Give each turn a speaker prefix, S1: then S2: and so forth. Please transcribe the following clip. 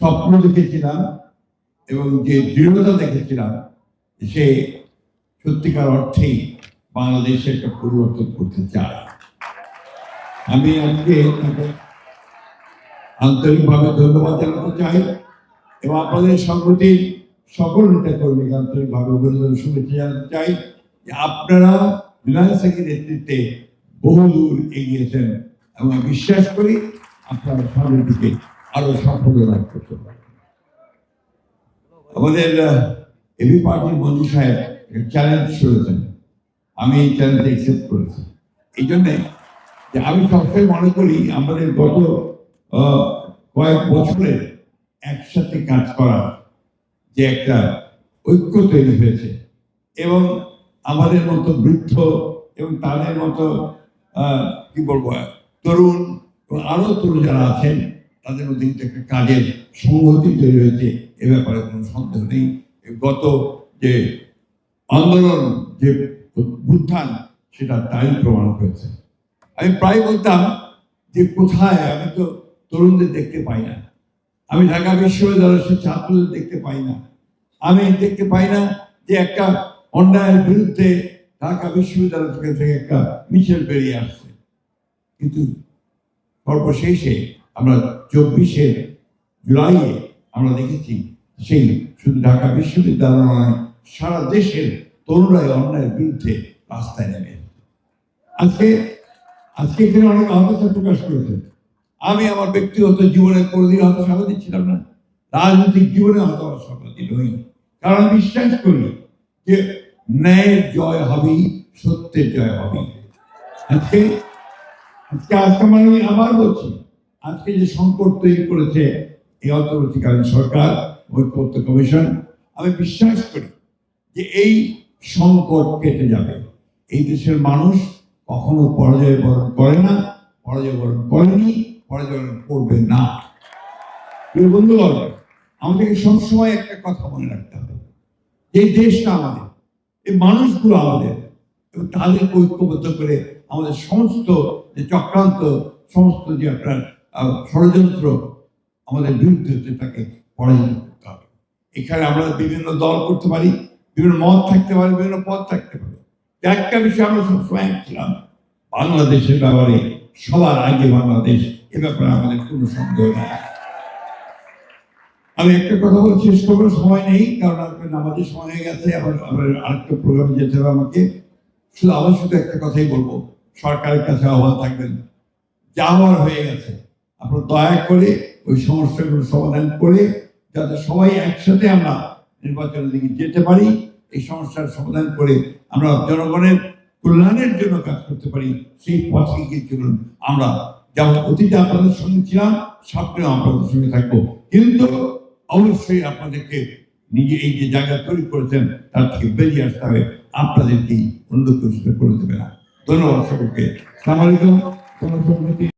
S1: স্বপ্ন দেখেছিলাম এবং যে দৃঢ়তা দেখেছিলাম সে সত্যিকার অর্থেই বাংলাদেশে একটা পরিবর্তন করতে চায়। আমি আজকে তাকে আন্তরিকভাবে ধন্যবাদ জানাতে চাই এবং আপনাদের সংগতির সকল নেতা কর্মীকে আন্তরিকভাবে অভিনন্দন, শুভেচ্ছা জানাতে চাই যে আপনারা বিলাস সিংয়ের নেতৃত্বে বহুদূর এগিয়েছেন এবং বিশ্বাস করি আপনারা সামনের দিকে আরও সাফল্য লাভ করতে পারবেন আমাদের এবি পার্টির মন্ত্রী সাহেব চ্যালেঞ্জ করেছেন আমি এই চ্যালেঞ্জ অ্যাকসেপ্ট করেছি। এই জন্যে যে আমি সবসময় মনে করি আমাদের গত কয়েক বছরের একসাথে কাজ করা যে একটা ঐক্য তৈরি হয়েছে এবং আমাদের মতো বৃদ্ধ এবং তাদের মতো কি বলব, তরুণ এবং আরও তরুণ যারা আছেন তাদের কিন্তু একটা কাজের সংহতি তৈরি হয়েছে। এ ব্যাপারে কোনো সন্দেহ নেই। গত যে আন্দোলন, যে উত্থান, সেটা তাই প্রমাণ হয়েছে আমি প্রায় বলতাম যে কোথায়, আমি তো তরুণদের দেখতে পাই না। আমি ঢাকা বিশ্ববিদ্যালয়ের সে ছাত্রদের দেখতে পাই না। আমি দেখতে পাই না যে একটা অন্যায়ের বিরুদ্ধে ঢাকা বিশ্ববিদ্যালয় থেকে থেকে একটা মিছিল বেরিয়ে আসছে। কিন্তু সর্বশেষে আমরা চব্বিশে জুলাইয়ে আমরা দেখেছি সেই শুধু ঢাকা বিশ্ববিদ্যালয় নয়, সারা দেশের তরুণরাই অন্যায়ের বিরুদ্ধে রাস্তায় নেমে আজকে আজকে এখানে অনেক হতাশা প্রকাশ করেছে আমি আমার ব্যক্তিগত জীবনে কোনোদিন হতাশাবাদী ছিলাম না। রাজনৈতিক জীবনে হতাশাবাদী নই কারণ বিশ্বাস করি যে ন্যায়ের জয় হবেই, সত্যের জয় হবেই। আজকে আজকে আজকে মানে আমি আবার বলছি আজকে যে সংকট তৈরি করেছে এই অন্তর্বর্তীকালীন সরকার, ঐক্যবদ্ধ কমিশন, আমি বিশ্বাস করি যে এই সংকট কেটে যাবে। এই দেশের মানুষ কখনো পরাজয় বরণ করে না, পরাজয় বরণ করেনি, পরাজয় বরণ করবে না। বন্ধুগণ, আমাদেরকে সবসময় একটা কথা মনে রাখতে হবে। এই দেশটা আমাদের, এই মানুষগুলো আমাদের, এবং তাদেরকে ঐক্যবদ্ধ করে আমাদের সমস্ত যে চক্রান্ত, সমস্ত যে আপনার ষড়যন্ত্র আমাদের বিরুদ্ধে তাকে পরাজিত করতে হবে। এখানে আমরা বিভিন্ন দল করতে পারি, বিভিন্ন মত থাকতে পারে, বিভিন্ন পথ থাকতে পারে। একটা বিষয় আমরা সবসময় এক ছিলাম, বাংলাদেশের ব্যাপারে সবার আগে বাংলাদেশ, এ ব্যাপারে আমাদের কোনো সন্দেহ নেই। আমি একটা কথা বলে শেষ করব, সময় নেই, কারণ নামাজের সময় হয়ে গেছে আবার আবার আরেকটা প্রোগ্রামে যেতে হবে আমাকে। শুধু আবার শুধু একটা কথাই বলব, সরকারের কাছে আহ্বান থাকবেন, যা হওয়ার হয়ে গেছে আপনারা দয়া করে ওই সমস্যাগুলো সমাধান করে যাতে সবাই একসাথে আমরা নির্বাচনের দিকে যেতে পারি, এই সমস্যার সমাধান করে আমরা জনগণের কল্যাণের জন্য কাজ করতে পারি, সেই পথে গিয়ে চলুন। আমরা যেমন অতীতে আপনাদের সঙ্গে ছিলাম সামনেও আপনাদের সঙ্গে থাকব। কিন্তু অবশ্যই আপনাদেরকে নিজে এই যে জায়গা তৈরি করেছেন, তার থেকে বেরিয়ে আসতে হবে। আপনাদেরকেই অন্য করে দেবে না। ধন্যবাদ সকলকে। সালাম আলাইকুম। জনসংহতি